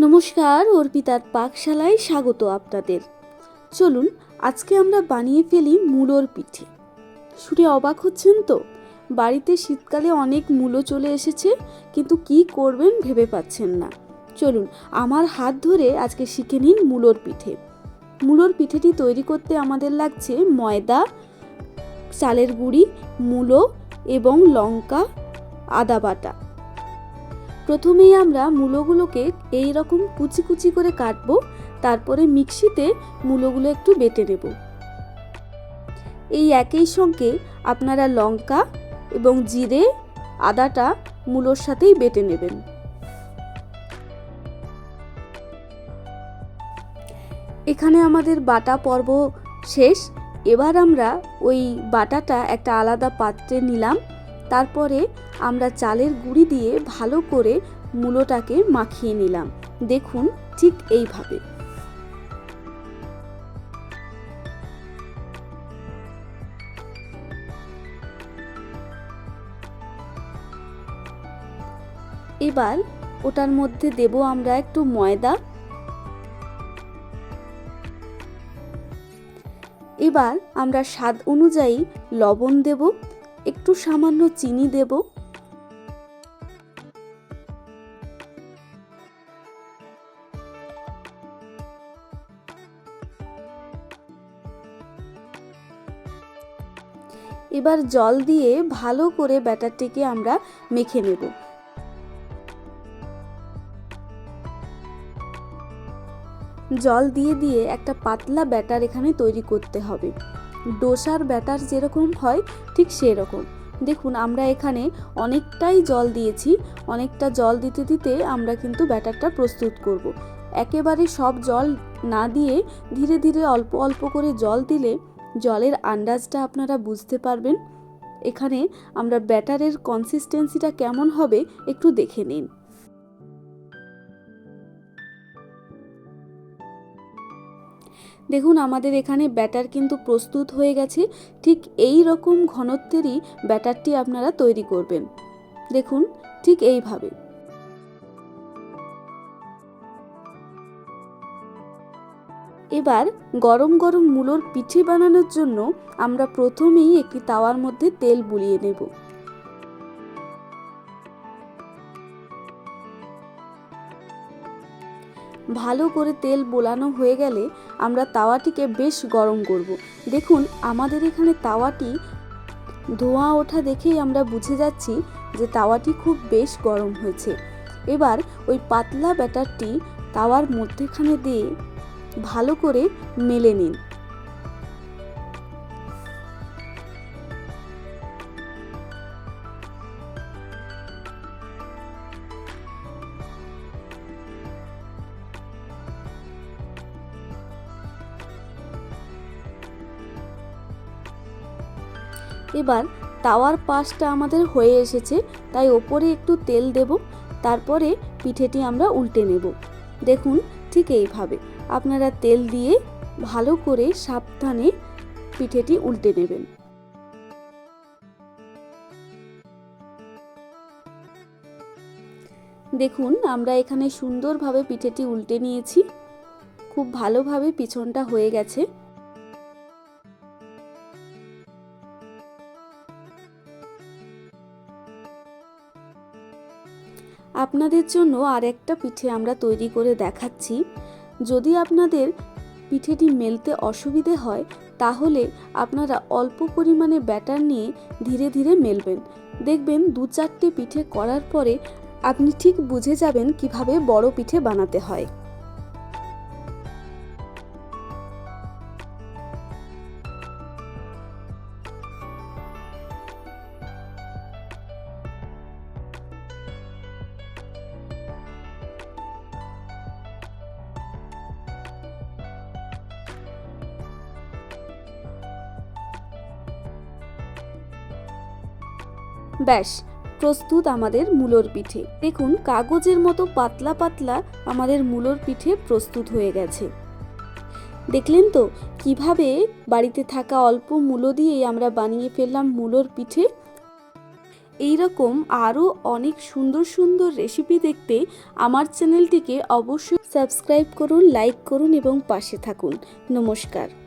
নমস্কার, অর্পিতার পাকশালায় স্বাগত আপনাদের। চলুন, আজকে আমরা বানিয়ে ফেলি মূলোর পিঠে। শুনে অবাক হচ্ছেন তো? বাড়িতে শীতকালে অনেক মূলো চলে এসেছে, কিন্তু কি করবেন ভেবে পাচ্ছেন না। চলুন, আমার হাত ধরে আজকে শিখে নিন মূলোর পিঠে। মূলোর পিঠেটি তৈরি করতে আমাদের লাগছে ময়দা, চালের গুঁড়ি, মূলো এবং লঙ্কা, আদা বাটা। প্রথমেই আমরা মূলোগুলোকে এই রকম কুচি কুচি করে কাটবো, তারপরে মিক্সিতে মূলোগুলো একটু বেটে নেব। এই একই সঙ্গে আপনারা লঙ্কা এবং জিরে, আদাটা মূলোর সাথেই বেটে নেবেন। এখানে আমাদের বাটা পর্ব শেষ। এবার আমরা ওই বাটাটা একটা আলাদা পাত্রে নিলাম। তারপরে আমরা চালের গুঁড়ি দিয়ে ভালো করে মূলোটাকে মাখিয়ে নিলাম। দেখুন ঠিক এইভাবে। এবার ওটার মধ্যে দেব আমরা একটু ময়দা। এবার আমরা স্বাদ অনুযায়ী লবণ দেব। একটু সামান্য চিনি দেব। এবার জল দিয়ে ভালো করে ব্যাটারটিকে আমরা মেখে নেব। জল দিয়ে দিয়ে একটা পাতলা ব্যাটার এখানে তৈরি করতে হবে। ডোসার ব্যাটার যেরকম হয়, ঠিক সেরকম। দেখুন, আমরা এখানে অনেকটাই জল দিয়েছি, অনেকটা জল দিতে দিতে আমরা কিন্তু ব্যাটারটা প্রস্তুত করব। একেবারে সব জল না দিয়ে ধীরে ধীরে অল্প অল্প করে জল দিলে জলের আন্দাজটা আপনারা বুঝতে পারবেন। এখানে আমরা ব্যাটারের কনসিস্টেন্সিটা কেমন হবে একটু দেখে নিন। দেখুন, আমাদের এখানে ব্যাটার কিন্তু প্রস্তুত হয়ে গেছে। ঠিক এই রকম ঘনত্বেরই ব্যাটারটি আপনারা তৈরি করবেন। দেখুন, ঠিক এইভাবে। এবার গরম গরম মূলোর পিঠে বানানোর জন্য আমরা প্রথমেই একটি তাওয়ার মধ্যে তেল বুলিয়ে নেব। ভালো করে তেল বোলানো হয়ে গেলে আমরা তাওয়াটিকে বেশ গরম করব। দেখুন, আমাদের এখানে তাওয়াটি ধোঁয়া ওঠা দেখেই আমরা বুঝে যাচ্ছি যে তাওয়াটি খুব বেশ গরম হয়েছে এবার ওই পাতলা ব্যাটারটি তাওয়ার মধ্যেখানে দিয়ে ভালো করে মেলে নিন এবার তাওয়ার পাশটা আমাদের হয়ে এসেছে, তাই ওপরে একটু তেল দেব, তারপরে পিঠেটি আমরা উল্টে নেব। দেখুন, ঠিক এইভাবে। আপনারা তেল দিয়ে ভালো করে সাবধানে পিঠেটি উল্টে নেবেন। দেখুন, আমরা এখানে সুন্দরভাবে পিঠেটি উল্টে নিয়েছি। খুব ভালোভাবে পিছনটা হয়ে গেছে। আপনাদের জন্য আর একটা পিঠে আমরা তৈরি করে দেখাচ্ছি। যদি আপনাদের পিঠেটি মেলতে অসুবিধে হয়, তাহলে আপনারা অল্প পরিমাণে ব্যাটার নিয়ে ধীরে ধীরে মেলবেন। দেখবেন দু চারটে পিঠে করার পরে আপনি ঠিক বুঝে যাবেন কীভাবে বড় পিঠে বানাতে হয়। ব্যাস, প্রস্তুত আমাদের মূলোর পিঠে। দেখুন, কাগজের মতো পাতলা পাতলা আমাদের মূলোর পিঠে প্রস্তুত হয়ে গেছে। দেখলেন তো, কীভাবে বাড়িতে থাকা অল্প মূলো দিয়েই আমরা বানিয়ে ফেললাম মূলোর পিঠে? এই রকম আরও অনেক সুন্দর সুন্দর রেসিপি দেখতে আমার চ্যানেলটিকে অবশ্যই সাবস্ক্রাইব করুন লাইক করুন এবং পাশে থাকুন। নমস্কার।